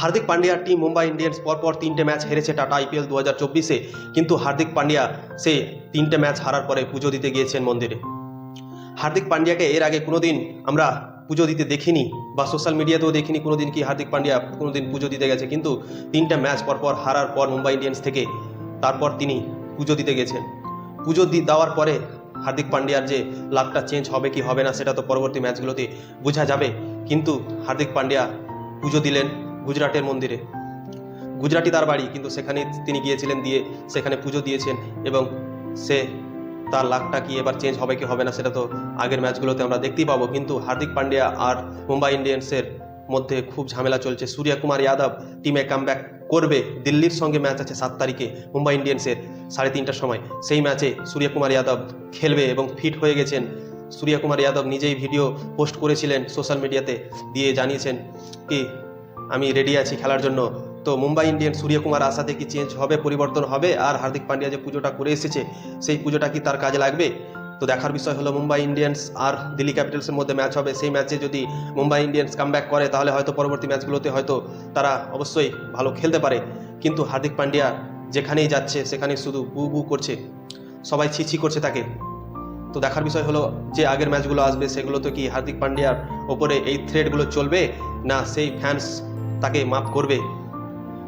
হার্দিক পান্ডিয়ার team Mumbai Indians পরপর তিনটে ম্যাচ হেরেছে টাটা আইপিএল দু হাজার চব্বিশে। কিন্তু হার্দিক পান্ডিয়া সে তিনটে ম্যাচ হারার পরে পুজো দিতে গিয়েছেন মন্দিরে। হার্দিক পান্ডিয়াকে এর আগে কোনোদিন আমরা পুজো দিতে দেখিনি বা সোশ্যাল মিডিয়াতেও দেখিনি কোনোদিন কি হার্দিক পান্ডিয়া কোনোদিন পুজো দিতে গেছে। কিন্তু তিনটা ম্যাচ পরপর হারার পর মুম্বাই ইন্ডিয়ান্স থেকে তারপর তিনি পুজো দিতে গেছেন। পুজো দেওয়ার পরে হার্দিক পান্ডিয়ার যে লাভটা চেঞ্জ হবে কি হবে না সেটা তো পরবর্তী ম্যাচগুলোতে বোঝা যাবে। কিন্তু হার্দিক পান্ডিয়া পুজো দিলেন। গুজরাটের মন্দিরে। গুজরাটি তার বাড়ি, কিন্তু সেখানে তিনি গিয়েছিলেন দিয়ে সেখানে পুজো দিয়েছেন এবং সে তার লাকটা কি এবার চেঞ্জ হবে কি হবে না সেটা তো আগের ম্যাচগুলোতে আমরা দেখতেই পাবো। কিন্তু হার্দিক পান্ডিয়া আর মুম্বাই ইন্ডিয়ান্সের মধ্যে খুব ঝামেলা চলছে। সূর্য কুমার যাদব টিমে কামব্যাক করবে। দিল্লির সঙ্গে ম্যাচ আছে সাত তারিখে মুম্বাই ইন্ডিয়ান্সের সাড়ে তিনটার সময়। সেই ম্যাচে সূর্য কুমার যাদব খেলবে এবং ফিট হয়ে গেছেন। সূর্য কুমার যাদব নিজেই ভিডিও পোস্ট করেছিলেন সোশ্যাল মিডিয়াতে দিয়ে জানিয়েছেন কি আমি রেডি আছি খেলার জন্য। তো মুম্বাই ইন্ডিয়ান সূর্যকুমার আশাতে কি চেঞ্জ হবে, পরিবর্তন হবে? আর হার্দিক পান্ডিয়া যে পুজোটা করে এসেছে, সেই পুজোটা কি তার কাজে লাগবে? তো দেখার বিষয় হলো মুম্বাই ইন্ডিয়ান্স আর দিল্লি ক্যাপিটালসের মধ্যে ম্যাচ হবে। সেই ম্যাচে যদি মুম্বাই ইন্ডিয়ান্স কামব্যাক করে, তাহলে হয়তো পরবর্তী ম্যাচগুলোতে হয়তো তারা অবশ্যই ভালো খেলতে পারে। কিন্তু হার্দিক পান্ডিয়া যেখানেই যাচ্ছে, সেখানেই শুধু বু বু করছে। সবাই ছি ছি করছে তাকে। তো দেখার বিষয় হলো, যে আগের ম্যাচগুলো আসবে, সেগুলো তো কি হার্দিক পান্ডিয়ার ওপরে এই থ্রেডগুলো চলবে? না, সেই ফ্যান্স তাকে মাফ করবে।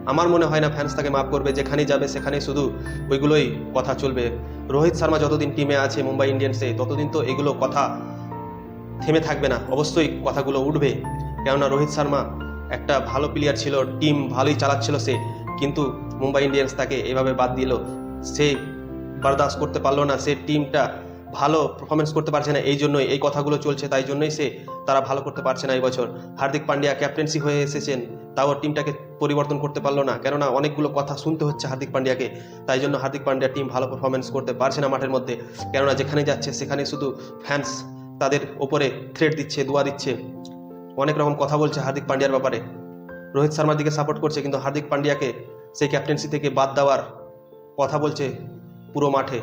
আমার মনে হয় না ফ্যান্স তাকে মাফ করবে, যেখানেই যাবে সেখানে শুধু ওইগুলোই কথা চলবে। রোহিত শর্মা যতদিন টিমে আছে, মুম্বাই ইন্ডিয়ান্সে, ততদিন তো এগুলো কথা থেমে থাকবে না। অবশ্যই কথাগুলো উঠবে। কেননা রোহিত শর্মা একটা ভালো প্লেয়ার ছিল টিম ভালোই চালাচ্ছিল সে। কিন্তু মুম্বাই ইন্ডিয়ান্স তাকে এভাবে বাদ দিল। সে বরদাস্ত করতে পারল না। সে টিমটা ভালো পারফরমেন্স করতে পারছে না, এই জন্যই, এই কথাগুলো চলছে, তাই জন্যই সে তারা ভালো করতে পারছে না এই বছর হার্দিক পান্ডিয়া ক্যাপ্টেন্সি হয়ে এসেছেন, তাও টিমটাকে পরিবর্তন করতে পারল না। কেননা অনেকগুলো কথা শুনতে হচ্ছে হার্দিক পান্ডিয়াকে, তাই জন্য হার্দিক পান্ডিয়া টিম ভালো পারফরমেন্স করতে পারছে না মাঠের মধ্যে। কেননা যেখানে যাচ্ছে, সেখানে শুধু ফ্যান্স তাদের ওপরে থ্রেড দিচ্ছে, দোয়া দিচ্ছে। অনেক রকম কথা বলছে হার্দিক পান্ডিয়ার ব্যাপারে। রোহিত শর্মার দিকে সাপোর্ট করছে, কিন্তু হার্দিক পান্ডিয়াকে সেই ক্যাপ্টেন্সি থেকে বাদ দেওয়ার কথা বলছে পুরো মাঠে।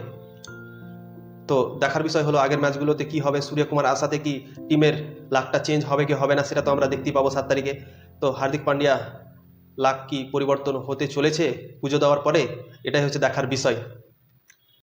তো দেখার বিষয় হলো আগের ম্যাচগুলোতে কি হবে? সূর্যকুমার আশাতে কি টিমের লাকটা চেঞ্জ হবে কি হবে না সেটা তো আমরা দেখতেই পাবো সাত তারিখে। তো হার্দিক পান্ডিয়া লাক কি পরিবর্তন হতে চলেছে পুজো দেওয়ার পরে? এটাই হচ্ছে দেখার বিষয়।